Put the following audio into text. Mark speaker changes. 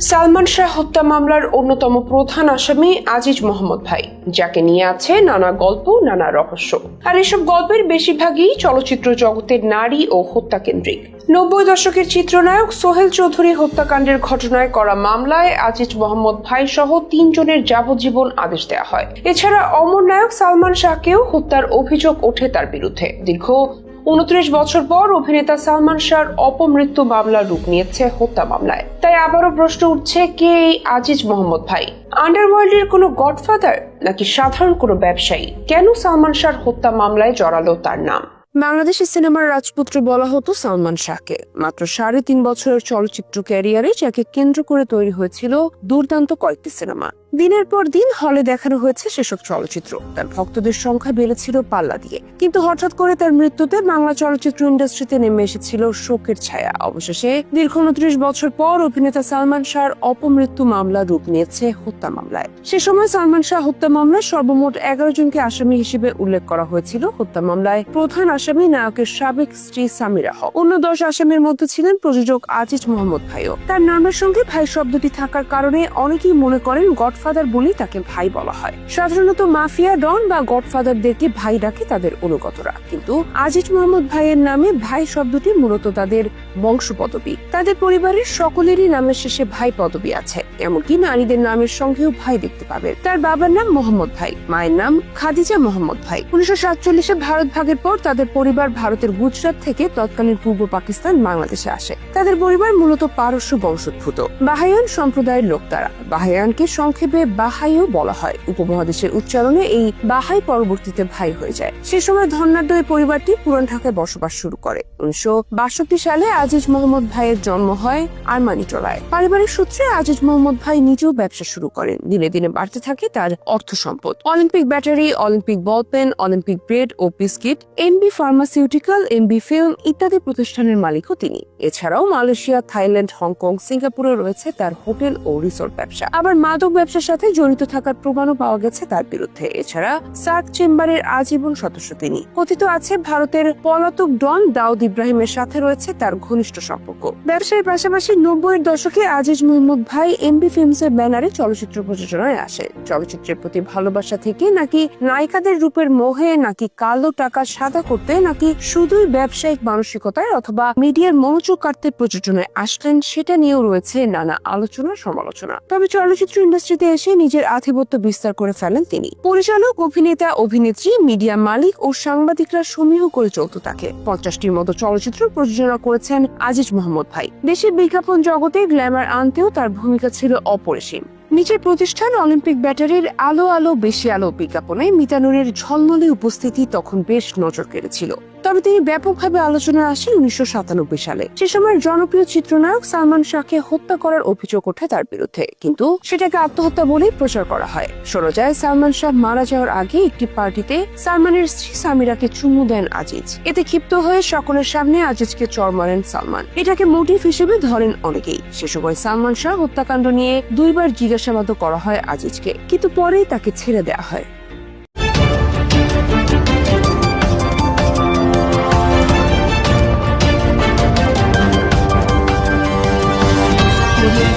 Speaker 1: Salman Shah হত্যা মামলার অন্যতম প্রধান আসামি আজিজ মোহাম্মদ ভাই, যাকে নিয়ে আছে নানা গল্প, নানা রহস্য। আর এসব গল্পের বেশিরভাগই চলচ্চিত্র জগতের নারী ও হত্যা কেন্দ্রিক। নব্বই দশকের চিত্রনায়ক সোহেল চৌধুরী হত্যাকাণ্ডের ঘটনায় করা মামলায় আজিজ মোহাম্মদ ভাই সহ তিনজনের যাবজ্জীবন আদেশ দেওয়া হয়। এছাড়া অমর নায়ক সালমান শাহকেও হত্যার অভিযোগ ওঠে তার বিরুদ্ধে। দীর্ঘ উনত্রিশ বছর পর অভিনেতা সালমান শাহর অপমৃত্যু মামলার রূপ নিয়েছে হত্যা মামলায়। তাই আবারও প্রশ্ন উঠছে, কে এই আজিজ মোহাম্মদ ভাই? আন্ডারওয়ার্ল্ডের কোনো গডফাদার নাকি সাধারণ কোনো ব্যবসায়ী? কেন সালমান শাহর হত্যা মামলায় জড়ালো তার নাম? বাংলাদেশের সিনেমার রাজপুত্র বলা হতো সালমান শাহকে। মাত্র সাড়ে তিন বছরের চলচ্চিত্র ক্যারিয়ারে যাকে কেন্দ্র করে তৈরি হয়েছিল দুর্দান্ত কয়েকটি সিনেমা। দিনের পর দিন হলে দেখানো হয়েছে সেসব চলচ্চিত্র। তার ভক্তদের সংখ্যা বেড়েছিল পাল্লা দিয়ে। কিন্তু হঠাৎ করে তার মৃত্যুতে বাংলা চলচ্চিত্র ইন্ডাস্ট্রিতে নেমে এসেছিল শোকের ছায়া। অবশেষে দীর্ঘ উনত্রিশ বছর পর অভিনেতা সালমান শাহর অপমৃত্যু মামলা রূপ নিয়েছে হত্যা মামলায়। সে সময় সালমান শাহ হত্যা মামলায় সর্বমোট এগারো জনকে আসামি হিসেবে উল্লেখ করা হয়েছিল হত্যা মামলায় প্রধান আসামি, নায়কের সাবেক স্ত্রী সামিরা হক। অন্য দশ আসামির মধ্যে ছিলেন প্রযোজক আজিজ মোহাম্মদ ভাইও। তার নামের সঙ্গে ভাই শব্দটি থাকার কারণে অনেকেই মনে করেন গডফাদার বলেই তাকে ভাই বলা হয়। সাধারণত মাফিয়া ডন বা গডফাদারদেরকে ভাই ডাকে তাদের অনুগতরা। কিন্তু আজিজ মোহাম্মদ ভাইয়ের নামে ভাই শব্দটি মূলত তাদের বংশ পদবী তাদের পরিবারের সকলেরই নামের শেষে ভাই পদবী আছে। এমনকি নারীদের নামের সঙ্গেও ভাই দেখতে পাবেন তার বাবার নাম মোহাম্মদ ভাই, মায়ের নাম খাদিজা মোহাম্মদ ভাই। উনিশশো সাতচল্লিশে ভারত ভাগের পর তাদের পরিবার ভারতের গুজরাট থেকে তৎকালীন পূর্ব পাকিস্তান বাংলাদেশে আসে। তাদের পরিবার মূলত পারস্য বংশোদ্ভূত। বাহায়ান সম্প্রদায়ের লোক তারা। বাহায়ানকে সংক্ষেপে বাহাইও বলা হয়। উপমহাদেশের উচ্চারণে এই বাহাই পরবর্তীতে ভাই হয়ে যায়। সে সময় ধনাঢ্য এই পরিবারটি পুরান ঢাকায় বসবাস শুরু করে। উনিশশো বাষট্টি সালে আজিজ মোহাম্মদ ভাইয়ের জন্ম হয় আরমানি টলায় পারিবারিক সূত্রে আজিজ মোহাম্মদ ভাই নিজেও ব্যবসা শুরু করেন। দিনে দিনে বাড়তে থাকে তার অর্থ সম্পদ। Olympic battery, Olympic ball pen, Olympic bread ও biscuit, MB pharmaceutical MB film ইত্যাদি প্রতিষ্ঠানের মালিকও তিনি। এছাড়াও মালয়েশিয়া, থাইল্যান্ড, হংকং, সিঙ্গাপুরে রয়েছে তার হোটেল ও রিসোর্ট ব্যবসা। আবার মাদক ব্যবসার সাথে জড়িত থাকার প্রমাণও পাওয়া গেছে তার বিরুদ্ধে। এছাড়া সার্ক চেম্বারের আজীবন সদস্য তিনি। কথিত আছে, ভারতের পলাতক ডন দাউদ ইব্রাহিমের সাথে রয়েছে তার ঘনিষ্ঠ সম্পর্ক। ব্যবসার পাশাপাশি নব্বইয়ের দশকে আজিজ মোহাম্মদ ভাই এমবি ফিল্মসের ব্যানারে চলচ্চিত্র প্রযোজনায় আসে চলচ্চিত্রের প্রতি ভালোবাসা থেকে নাকি নায়িকাদের রূপের মোহে, নাকি কালো টাকা সাদা করতে নাকি শুধুই ব্যবসায়িক মানসিকতায় অথবা মিডিয়ার মনোযোগ কাটতে প্রযোজনায় আসলেন সেটা নিয়েও রয়েছে নানা আলোচনা, সমালোচনা। তবে চলচ্চিত্র ইন্ডাস্ট্রিতে এসে নিজের আধিপত্য বিস্তার করে ফেলেন তিনি। পরিচালক, অভিনেতা, অভিনেত্রী মিডিয়া মালিক ও সাংবাদিকরা সমীহ করে চলতে থাকে পঞ্চাশটির মতো চলচ্চিত্র প্রযোজনা করেছেন আজিজ মোহাম্মদ ভাই। দেশের বিজ্ঞাপন জগতে গ্ল্যামার আনতেও তার ভূমিকা ছিল অপরিসীম। নিজের প্রতিষ্ঠান অলিম্পিক ব্যাটারির আলো আলো বেশি আলো বিজ্ঞাপনে মিতানুরের ঝলমলে উপস্থিতি তখন বেশ নজর কেড়েছিল। তবে তিনি ব্যাপকভাবে আলোচনায় আসেন উনিশশো সাতানব্বই সালে। সে সময় জনপ্রিয় চিত্রনায়ক সালমান শাহকে হত্যা করার অভিযোগ ওঠে তার বিরুদ্ধে। কিন্তু সেটাকে আত্মহত্যা বলেই প্রচার করা হয়। শোনা যায়, সালমান শাহ মারা যাওয়ার আগে একটি পার্টিতে সালমানের স্ত্রী সামিরাকে চুমু দেন আজিজ। এতে ক্ষিপ্ত হয়ে সকলের সামনে আজিজকে চর মারেন সালমান। এটাকে মোটিভ হিসেবে ধরেন অনেকেই। সে সময় সালমান শাহ হত্যাকাণ্ড নিয়ে দুইবার জিজ্ঞাসাবাদ করা হয় আজিজকে। কিন্তু পরেই তাকে ছেড়ে দেওয়া হয়।